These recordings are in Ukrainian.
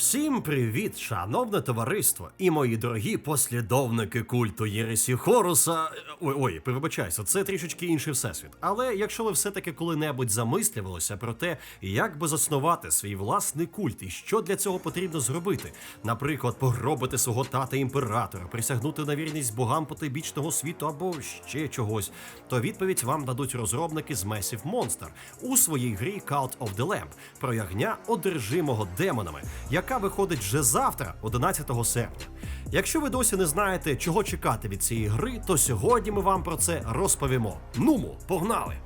Всім привіт, шановне товариство і мої дорогі послідовники культу Єресі Хоруса. Ой, ой, перебачайся, це трішечки інший всесвіт. Але якщо ви все-таки коли-небудь замислювалися про те, як би заснувати свій власний культ і що для цього потрібно зробити, наприклад, погробити свого тата імператора, присягнути на вірність богам потойбічного світу або ще чогось, то відповідь вам дадуть розробники з Massive Monster у своїй грі Cult of the Lamb про ягня одержимого демонами, яка виходить вже завтра, 11 серпня. Якщо ви досі не знаєте, чого чекати від цієї гри, то сьогодні ми вам про це розповімо. Нумо, погнали!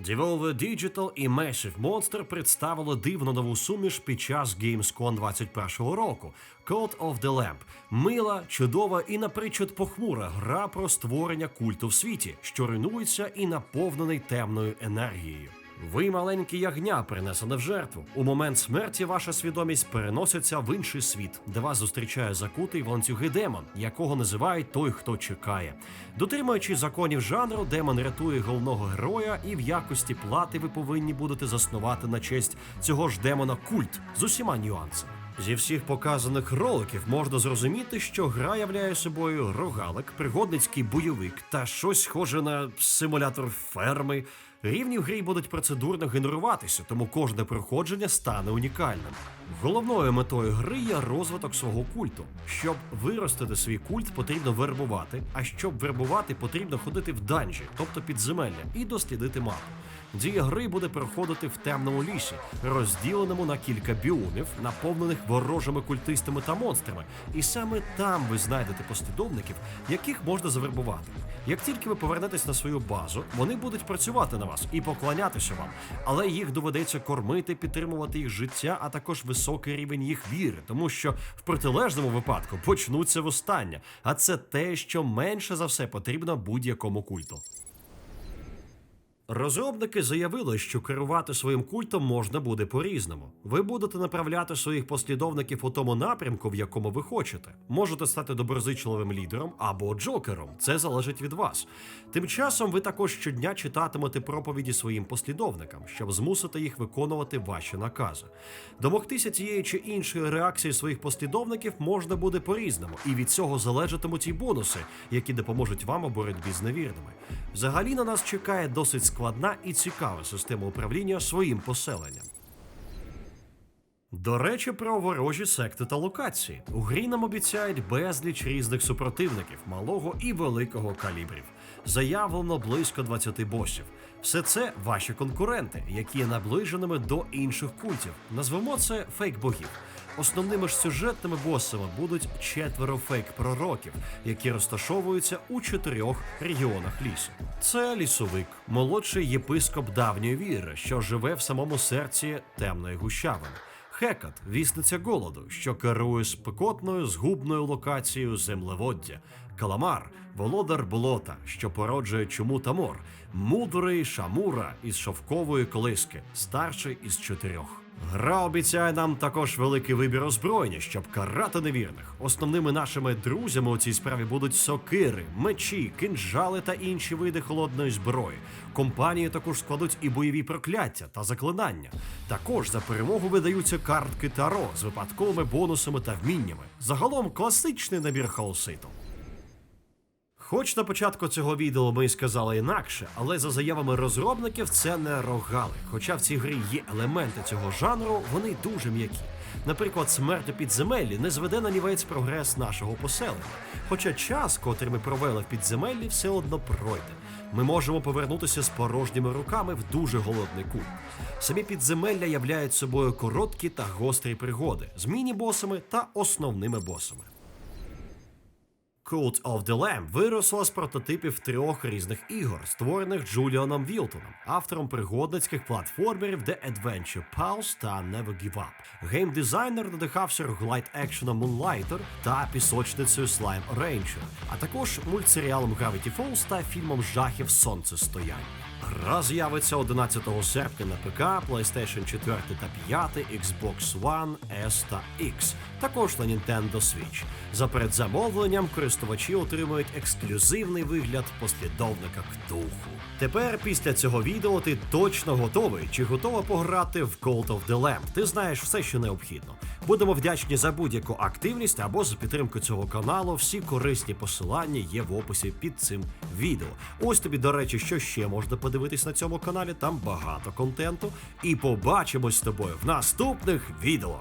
Devolver Digital і Massive Monster представили дивно нову суміш під час Gamescom 21 року Code of the Lamp. Мила, чудова і напричуд похмура гра про створення культу в світі, що руйнується і наповнений темною енергією. Ви маленьке ягня, принесене в жертву. У момент смерті ваша свідомість переноситься в інший світ, де вас зустрічає закутий в ланцюги демон, якого називають той, хто чекає. Дотримуючись законів жанру, демон рятує головного героя, і в якості плати ви повинні будете заснувати на честь цього ж демона культ з усіма нюансами. Зі всіх показаних роликів можна зрозуміти, що гра являє собою рогалик, пригодницький бойовик та щось схоже на симулятор ферми. Рівні в грі будуть процедурно генеруватися, тому кожне проходження стане унікальним. Головною метою гри є розвиток свого культу. Щоб виростити свій культ, потрібно вербувати, а щоб вербувати, потрібно ходити в данжі, тобто підземелля, і дослідити мапу. Дія гри буде проходити в темному лісі, розділеному на кілька біомів, наповнених ворожими культистами та монстрами. І саме там ви знайдете послідовників, яких можна завербувати. Як тільки ви повернетесь на свою базу, вони будуть працювати на вас і поклонятися вам, але їх доведеться кормити, підтримувати їх життя, а також високий рівень їх віри, тому що в протилежному випадку почнуться востання, а це те, що менше за все потрібно будь-якому культу. Розробники заявили, що керувати своїм культом можна буде по-різному. Ви будете направляти своїх послідовників у тому напрямку, в якому ви хочете. Можете стати доброзичливим лідером або джокером. Це залежить від вас. Тим часом ви також щодня читатимете проповіді своїм послідовникам, щоб змусити їх виконувати ваші накази. Домогтися тієї чи іншої реакції своїх послідовників можна буде по-різному, і від цього залежатимуть і бонуси, які допоможуть вам у боротьбі з невірними. Взагалі на нас чекає досить складна і цікава система управління своїм поселенням. До речі, про ворожі секти та локації. У грі нам обіцяють безліч різних супротивників малого і великого калібрів. Заявлено близько 20 босів. Все це ваші конкуренти, які є наближеними до інших культів. Назвемо це фейк-богів. Основними ж сюжетними босами будуть четверо фейк-пророків, які розташовуються у чотирьох регіонах лісу. Це лісовик, молодший єпископ давньої віри, що живе в самому серці темної гущавини. Хекат, вісниця голоду, що керує спекотною згубною локацією землеводдя. Каламар, володар болота, що породжує чуму та мор. Мудрий Шамура із шовкової колиски, старший із чотирьох. Гра обіцяє нам також великий вибір озброєння, щоб карати невірних. Основними нашими друзями у цій справі будуть сокири, мечі, кинджали та інші види холодної зброї. Компанії також складуть і бойові прокляття та заклинання. Також за перемогу видаються картки Таро з випадковими бонусами та вміннями. Загалом класичний набір хаоситу. Хоч на початку цього відео ми й сказали інакше, але за заявами розробників це не рогали. Хоча в цій грі є елементи цього жанру, вони дуже м'які. Наприклад, смерть у підземеллі не зведе на нівець прогрес нашого поселення. Хоча час, котрий ми провели в підземеллі, все одно пройде. Ми можемо повернутися з порожніми руками в дуже голодний кут. Самі підземелля являють собою короткі та гострі пригоди з міні-босами та основними босами. Cult of the Lamb виросла з прототипів трьох різних ігор, створених Джуліаном Вілтоном, автором пригодницьких платформерів The Adventure Pulse та Never Give Up. Геймдизайнер надихався роглайт екшеном Moonlighter та пісочницею Slime Rancher, а також мультсеріалом Gravity Falls та фільмом жахів Сонцестояння. Гра з'явиться 11 серпня на ПК, PlayStation 4 та 5, Xbox One, S та X, також на Nintendo Switch. За передзамовленням користувачів користувачі отримують ексклюзивний вигляд послідовника Ктулху. Тепер після цього відео ти точно готовий чи готова пограти в Cult of the Lamb. Ти знаєш все, що необхідно. Будемо вдячні за будь-яку активність або за підтримку цього каналу. Всі корисні посилання є в описі під цим відео. Ось тобі, до речі, що ще можна подивитись на цьому каналі. Там багато контенту. І побачимось з тобою в наступних відео.